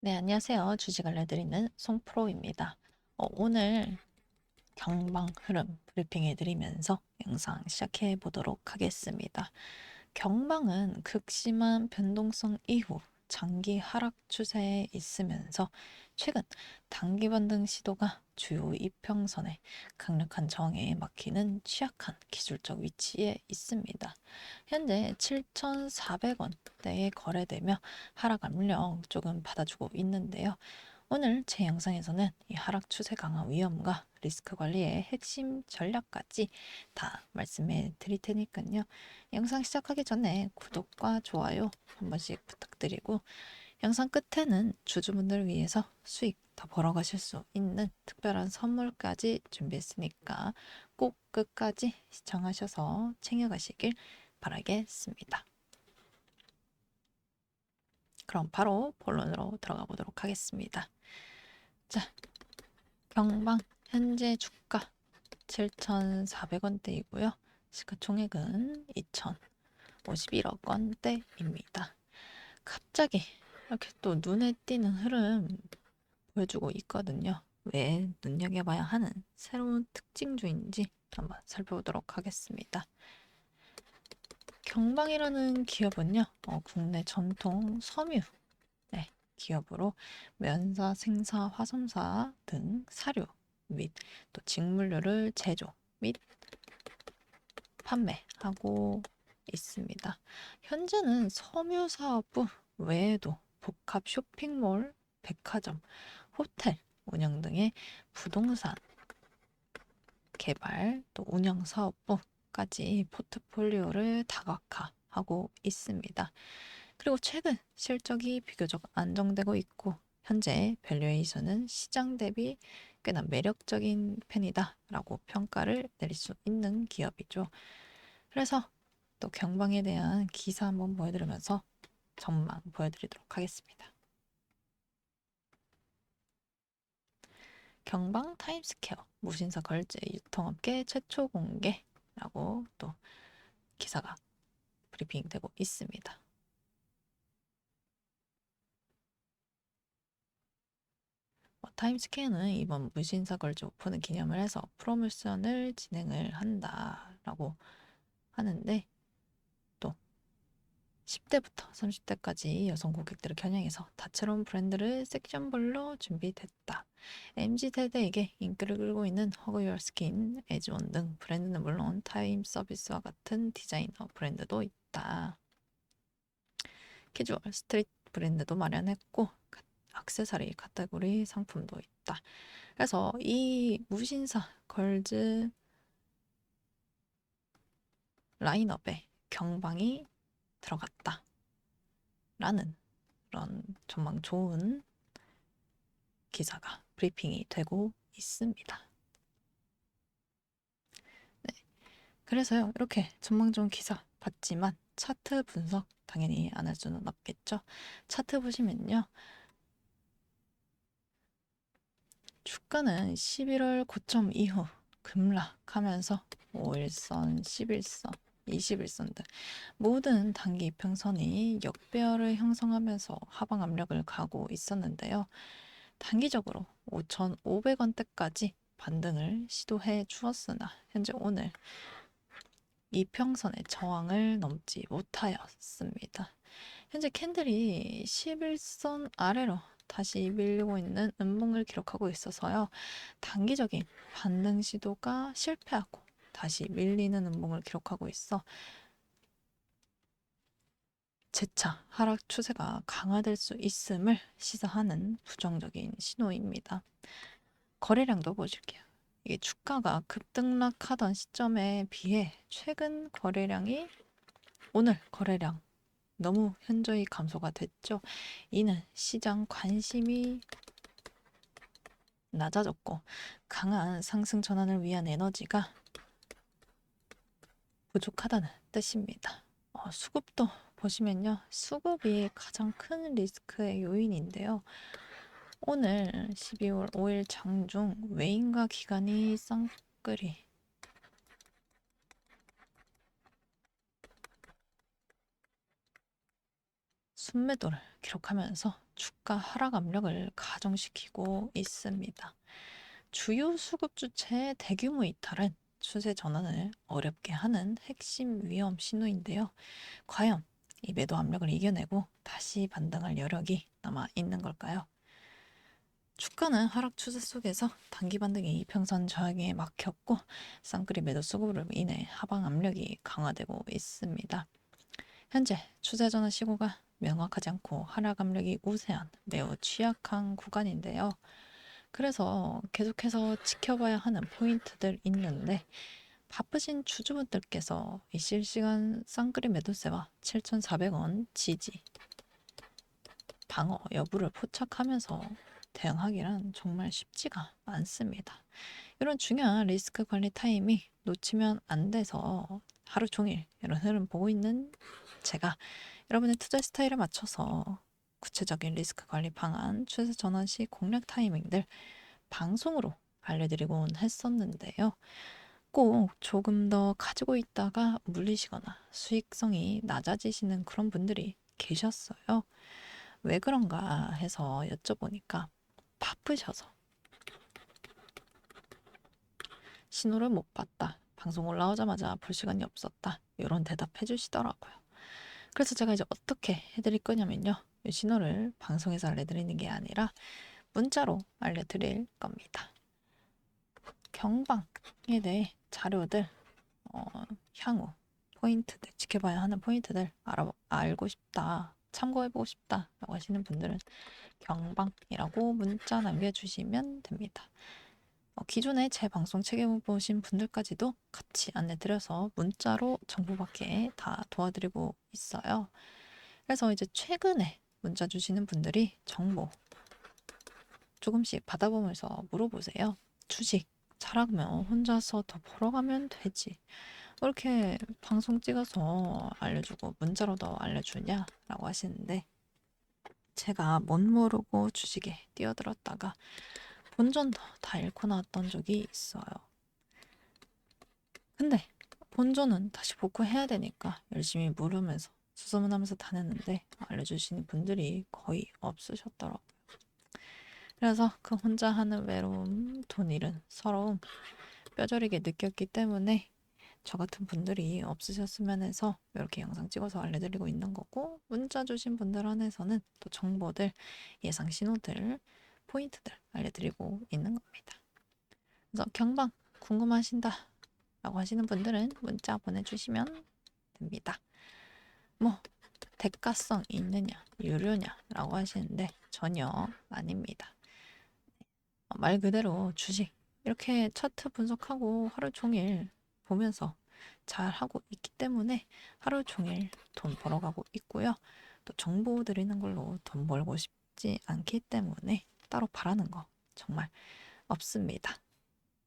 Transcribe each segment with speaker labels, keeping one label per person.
Speaker 1: 네, 안녕하세요. 주식 알려드리는 송프로입니다. 어, 오늘 경방 흐름 브리핑 해드리면서 영상 시작해 보도록 하겠습니다. 경방은 극심한 변동성 이후 장기 하락 추세에 있으면서 최근 단기 반등 시도가 주요 이평선의 강력한 저항에 막히는 취약한 기술적 위치에 있습니다. 현재 7,400원대에 거래되며 하락 압력 조금 받아주고 있는데요. 오늘 제 영상에서는 이 하락 추세 강화 위험과 리스크 관리의 핵심 전략까지 다 말씀해 드릴 테니까요. 영상 시작하기 전에 구독과 좋아요 한 번씩 부탁드리고 영상 끝에는 주주분들을 위해서 수익 더 벌어가실 수 있는 특별한 선물까지 준비했으니까 꼭 끝까지 시청하셔서 챙겨가시길 바라겠습니다. 그럼 바로 본론으로 들어가 보도록 하겠습니다. 자, 경방 현재 주가 7,400원대이고요. 시가총액은 2,051억 원대입니다. 갑자기 이렇게 또 눈에 띄는 흐름 보여주고 있거든요. 왜 눈여겨봐야 하는 새로운 특징주인지 한번 살펴보도록 하겠습니다. 경방이라는 기업은요, 어, 국내 전통 섬유 네, 기업으로 면사, 생사, 화성사 등 사료 및 또 직물류를 제조 및 판매하고 있습니다. 현재는 섬유 사업부 외에도 복합 쇼핑몰, 백화점, 호텔 운영 등의 부동산 개발 또 운영 사업부까지 포트폴리오를 다각화하고 있습니다. 그리고 최근 실적이 비교적 안정되고 있고 현재 밸류에이션은 시장 대비 꽤나 매력적인 편이다라고 평가를 내릴 수 있는 기업이죠. 그래서 또 경방에 대한 기사 한번 보여드리면서 전망 보여드리도록 하겠습니다. 경방 타임스퀘어 무신사 걸제 유통업계 최초 공개라고 또 기사가 브리핑되고 있습니다. 어, 타임스퀘어는 이번 무신사 걸제 오픈을 기념을 해서 프로모션을 진행을 한다라고 하는데 10대부터 30대까지 여성 고객들을 겨냥해서 다채로운 브랜드를 섹션별로 준비됐다. MZ세대에게 인기를 끌고 있는 허그 유어 스킨, 에즈원 등 브랜드는 물론 타임 서비스와 같은 디자이너 브랜드도 있다. 캐주얼 스트릿 브랜드도 마련했고 악세사리 카테고리 상품도 있다. 그래서 이 무신사 걸즈 라인업에 경방이 들어갔다. 라는 그런 전망 좋은 기사가 브리핑이 되고 있습니다. 네. 그래서요, 이렇게 전망 좋은 기사 봤지만 차트 분석 당연히 안 할 수는 없겠죠. 차트 보시면요. 주가는 11월 고점 이후 급락하면서 5일선, 11선, 21선 등 모든 단기 이평선이 역배열을 형성하면서 하방 압력을 가고 있었는데요. 단기적으로 5,500원대까지 반등을 시도해 주었으나 현재 오늘 이평선의 저항을 넘지 못하였습니다. 현재 캔들이 11선 아래로 다시 밀리고 있는 음봉을 기록하고 있어서요. 단기적인 반등 시도가 실패하고 다시 밀리는 음봉을 기록하고 있어 재차 하락 추세가 강화될 수 있음을 시사하는 부정적인 신호입니다. 거래량도 보실게요. 이게 주가가 급등락하던 시점에 비해 최근 거래량이 오늘 거래량 너무 현저히 감소가 됐죠. 이는 시장 관심이 낮아졌고 강한 상승 전환을 위한 에너지가 부족하다는 뜻입니다. 어, 수급도 보시면요. 수급이 가장 큰 리스크의 요인인데요. 오늘 12월 5일 장중 외인과 기관이 쌍끌이 순매도를 기록하면서 주가 하락 압력을 가중시키고 있습니다. 주요 수급 주체의 대규모 이탈은 추세 전환을 어렵게 하는 핵심 위험 신호인데요. 과연 이 매도 압력을 이겨내고 다시 반등할 여력이 남아 있는 걸까요? 주가는 하락 추세 속에서 단기 반등이 이평선 저항에 막혔고 쌍끌이 매도 수급으로 인해 하방 압력이 강화되고 있습니다. 현재 추세 전환 시고가 명확하지 않고 하락 압력이 우세한 매우 취약한 구간인데요. 그래서 계속해서 지켜봐야 하는 포인트들 있는데 바쁘신 주주분들께서 이 실시간 쌍끌이 매도세와 7,400원 지지 방어 여부를 포착하면서 대응하기란 정말 쉽지가 않습니다. 이런 중요한 리스크 관리 타임이 놓치면 안 돼서 하루 종일 이런 흐름 보고 있는 제가 여러분의 투자 스타일에 맞춰서 구체적인 리스크 관리 방안, 추세 전환 시 공략 타이밍들 방송으로 알려드리곤 했었는데요. 꼭 조금 더 가지고 있다가 물리시거나 수익성이 낮아지시는 그런 분들이 계셨어요. 왜 그런가 해서 여쭤보니까 바쁘셔서 신호를 못 봤다. 방송 올라오자마자 볼 시간이 없었다. 이런 대답해 주시더라고요. 그래서 제가 이제 어떻게 해드릴 거냐면요. 이 신호를 방송에서 알려드리는 게 아니라 문자로 알려드릴 겁니다. 경방에 대해 자료들, 어, 향후 포인트들, 지켜봐야 하는 포인트들 알아, 알고 싶다, 참고해보고 싶다 라고 하시는 분들은 경방이라고 문자 남겨주시면 됩니다. 어, 기존에 제 방송 책임보신 분들까지도 같이 안내드려서 문자로 정보받게 다 도와드리고 있어요. 그래서 이제 최근에 문자 주시는 분들이 정보 조금씩 받아보면서 물어보세요. 주식 잘하면 혼자서 더 벌어가면 되지. 이렇게 방송 찍어서 알려주고 문자로 더 알려주냐라고 하시는데 제가 못 모르고 주식에 뛰어들었다가 본전도 다 잃고 나왔던 적이 있어요. 근데 본전은 다시 복구해야 되니까 열심히 물으면서 수소문하면서 다녔는데 알려주시는 분들이 거의 없으셨더라고요. 그래서 그 혼자 하는 외로움, 돈 잃은 서러움 뼈저리게 느꼈기 때문에 저 같은 분들이 없으셨으면 해서 이렇게 영상 찍어서 알려드리고 있는 거고 문자 주신 분들 한해서는 또 정보들, 예상 신호들, 포인트들 알려드리고 있는 겁니다. 그래서 경방 궁금하신다 라고 하시는 분들은 문자 보내주시면 됩니다. 뭐 대가성 있느냐 유료냐 라고 하시는데 전혀 아닙니다. 말 그대로 주식 이렇게 차트 분석하고 하루 종일 보면서 잘 하고 있기 때문에 하루 종일 돈 벌어가고 있고요. 또 정보 드리는 걸로 돈 벌고 싶지 않기 때문에 따로 바라는 거 정말 없습니다.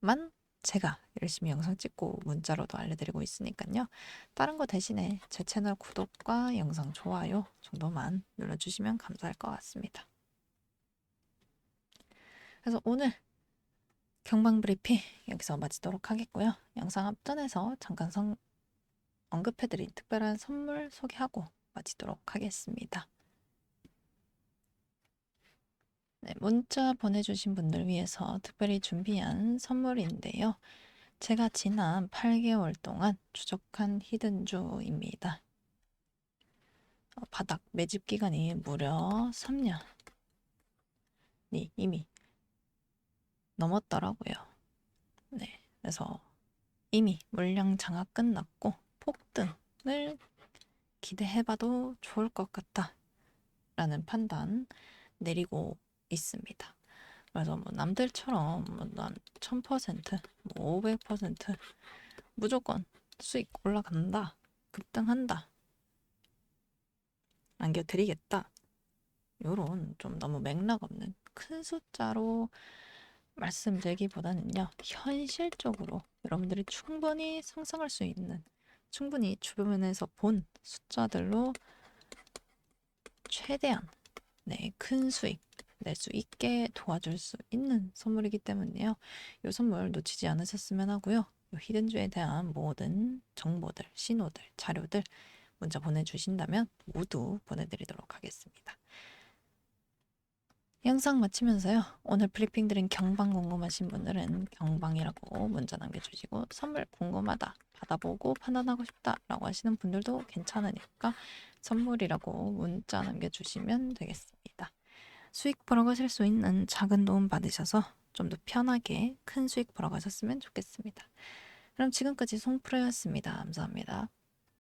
Speaker 1: 만 제가 열심히 영상 찍고 문자로도 알려드리고 있으니까요. 다른 거 대신에 제 채널 구독과 영상 좋아요 정도만 눌러주시면 감사할 것 같습니다. 그래서 오늘 경방 브리핑 여기서 마치도록 하겠고요. 영상 앞전에서 잠깐 성, 언급해드린 특별한 선물 소개하고 마치도록 하겠습니다. 네, 문자 보내주신 분들 위해서 특별히 준비한 선물인데요. 제가 지난 8개월 동안 추적한 히든주입니다. 어, 바닥 매집 기간이 무려 3년이 이미 넘었더라고요. 네, 그래서 이미 물량 장악 끝났고 폭등을 기대해봐도 좋을 것 같다 라는 판단 내리고 있습니다. 그래서 뭐 남들처럼 뭐난 1000%, 뭐 500% 무조건 수익 올라간다, 급등한다, 안겨드리겠다. 요런 좀 너무 맥락 없는 큰 숫자로 말씀드리기보다는요, 현실적으로 여러분들이 충분히 상상할 수 있는, 충분히 주변에서 본 숫자들로 최대한 네, 큰 수익 낼 수 있게 도와줄 수 있는 선물이기 때문에요. 이 선물 놓치지 않으셨으면 하고요. 히든주에 대한 모든 정보들, 신호들, 자료들 문자 보내주신다면 모두 보내드리도록 하겠습니다. 영상 마치면서요. 오늘 브리핑 드린 경방 궁금하신 분들은 경방이라고 문자 남겨주시고 선물 궁금하다, 받아보고 판단하고 싶다라고 하시는 분들도 괜찮으니까 선물이라고 문자 남겨주시면 되겠습니다. 수익 벌어가실 수 있는 작은 도움 받으셔서 좀 더 편하게 큰 수익 벌어가셨으면 좋겠습니다. 그럼 지금까지 송프로였습니다. 감사합니다.